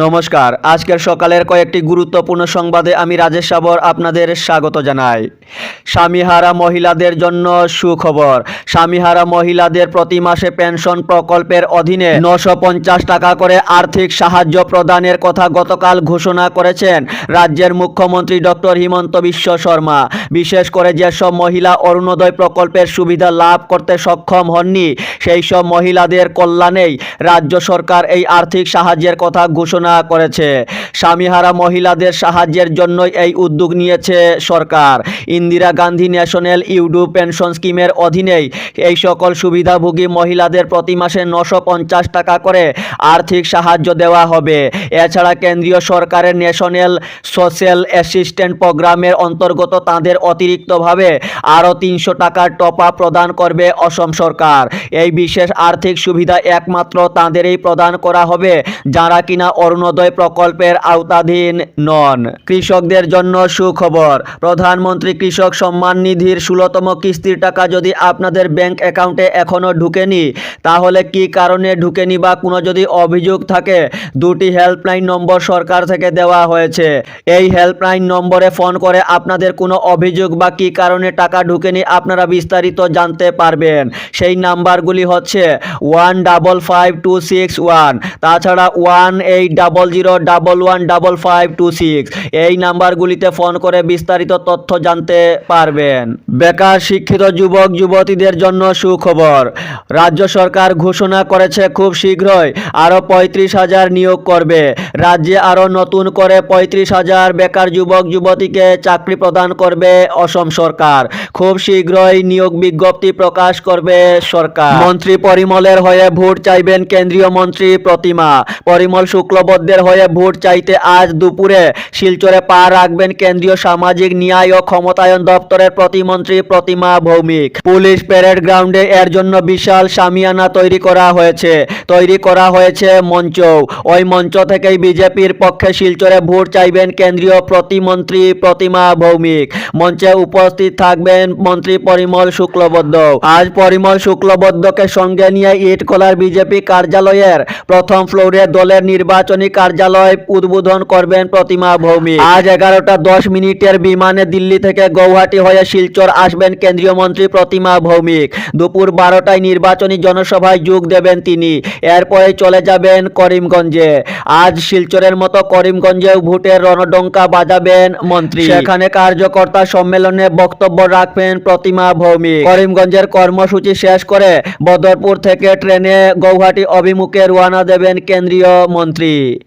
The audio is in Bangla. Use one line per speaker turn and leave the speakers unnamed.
নমস্কার। আজকের সকালের কয়েকটি গুরুত্বপূর্ণ সংবাদে আমি রাজেশ সাবর আপনাদের স্বাগত জানাই। স্বামীহারা মহিলাদের জন্য সুখবর। স্বামীহারা মহিলাদের প্রতি মাসে পেনশন প্রকল্পের অধীনে নশো টাকা করে আর্থিক সাহায্য প্রদানের কথা গতকাল ঘোষণা করেছেন রাজ্যের মুখ্যমন্ত্রী ডক্টর হিমন্ত বিশ্ব শর্মা। বিশেষ করে যেসব মহিলা অরুণোদয় প্রকল্পের সুবিধা লাভ করতে সক্ষম হননি, সেই সব মহিলাদের কল্যাণেই রাজ্য সরকার এই আর্থিক সাহায্যের কথা ঘোষণা করেছে। স্বামীহারা মহিলাদের সাহায্যের জন্যই এই উদ্যোগ নিয়েছে সরকার। Indira Gandhi national widow pension স্কিমের অধীনেই এই সকল সুবিধাভোগী মহিলাদের প্রতি মাসে নশো টাকা করে আর্থিক সাহায্য দেওয়া হবে। এছাড়া কেন্দ্রীয় সরকারের ন্যাশনাল সোশ্যাল অ্যাসিস্ট্যান্ট প্রোগ্রামের অন্তর্গত তাদের অতিরিক্তভাবে আরও তিনশো টাকার টপা প্রদান করবে অসম সরকার। এই বিশেষ আর্থিক সুবিধা একমাত্র তাঁদেরই প্রদান করা হবে, যারা কিনা অরুণোদয় প্রকল্পের আওতাধীন নন। কৃষকদের জন্য সুখবর, প্রধানমন্ত্রী কৃষক সম্মান নিধির ষোলোতম কিস্তির টাকা যদি আপনাদের ব্যাংক অ্যাকাউন্টে এখনও ঢুকেনি, তাহলে কি কারণে ঢুকেনি বা কোনো যদি অভিযোগ থাকে? দুটি হেল্পলাইন নম্বর সরকার থেকে দেওয়া হয়েছে। এই হেল্পলাইন নম্বরে ফোন করে আপনাদের কোনো অভিযোগ বা কি কারণে টাকা ঢুকেনি আপনারা বিস্তারিত জানতে পারবেন। সেই নাম্বারগুলি হচ্ছে one double five two six one. তাছাড়া one eight double zero double one double five two six এই নাম্বারগুলিতে ফোন করে বিস্তারিত তথ্য জানতে পারবেন। বেকার শিক্ষিত যুবক, যুবতীদের জন্য সুখবর। রাজ্য সরকার ঘোষণা করেছে খুব শীঘ্রই আরও পঁয়ত্রিশ হাজার নিয়োগ করবে। রাজ্যে আরও নতুন করে পঁয়ত্রিশ হাজার বেকার যুবক, যুবতীকে চাকরি প্রদান করবে অসম সরকার। খুব শীঘ্রই নিয়োগ বিজ্ঞপ্তি প্রকাশ করবে সরকার। মন্ত্রী পরিমলের হয়ে ভোট চাইবেন কেন্দ্রীয় মন্ত্রী প্রতিমা। পরিমল শুক্লবদ্ধের হয়ে ভোট চাইতে আজ দুপুরে শিলচরে পা রাখবেন কেন্দ্রীয় সামাজিক ন্যায় ও ক্ষমতায়ন দপ্তরের প্রতিমন্ত্রী প্রতিমা ভৌমিক। পুলিশ প্যারেড গ্রাউন্ডে এর জন্য বিশাল সামিয়ানা তৈরি করা হয়েছে। তৈরি করা হয়েছে মঞ্চ ওই মঞ্চ থেকেই বিজেপির পক্ষে শিলচরে ভোট চাইবেন কেন্দ্রীয় প্রতিমন্ত্রী প্রতিমা ভৌমিক। মঞ্চে উপস্থিত থাকবেন মন্ত্রী পরিমল শুক্লবদ্ধ আজ পরিমল শুক্লবদ্ধকে সঙ্গে নিয়ে ইটকলার বিজেপি কার্যালয়ের প্রথম ফ্লোরে দলের নির্বাচনী কার্যালয় উদ্বোধন করবেন প্রতিমা ভৌমিক। আজ এগারোটা দশ মিনিটের বিমানে দিল্লি থেকে গৌহাটি হয়ে শিলচর আসবেন কেন্দ্রীয় মন্ত্রী প্রতিমা ভৌমিক। দুপুর বারোটায় নির্বাচনী জনসভায় যোগ দেবেন তিনি। এরপরে চলে যাবেন করিমগঞ্জে। আজ শিলচরের মতো করিমগঞ্জেও ভোটের রণডঙ্কা বাজাবেন মন্ত্রী। সেখানে কার্যকর্তা সম্মেলনে বক্তব্য রাখবেন প্রতিমা ভৌমিক। করিমগঞ্জের কর্মসূচি শেষ করে বদরপুর থেকে ট্রেনে গৌহাটি অভিমুখে রওনা দেবেন কেন্দ্রীয় মন্ত্রী। Jadi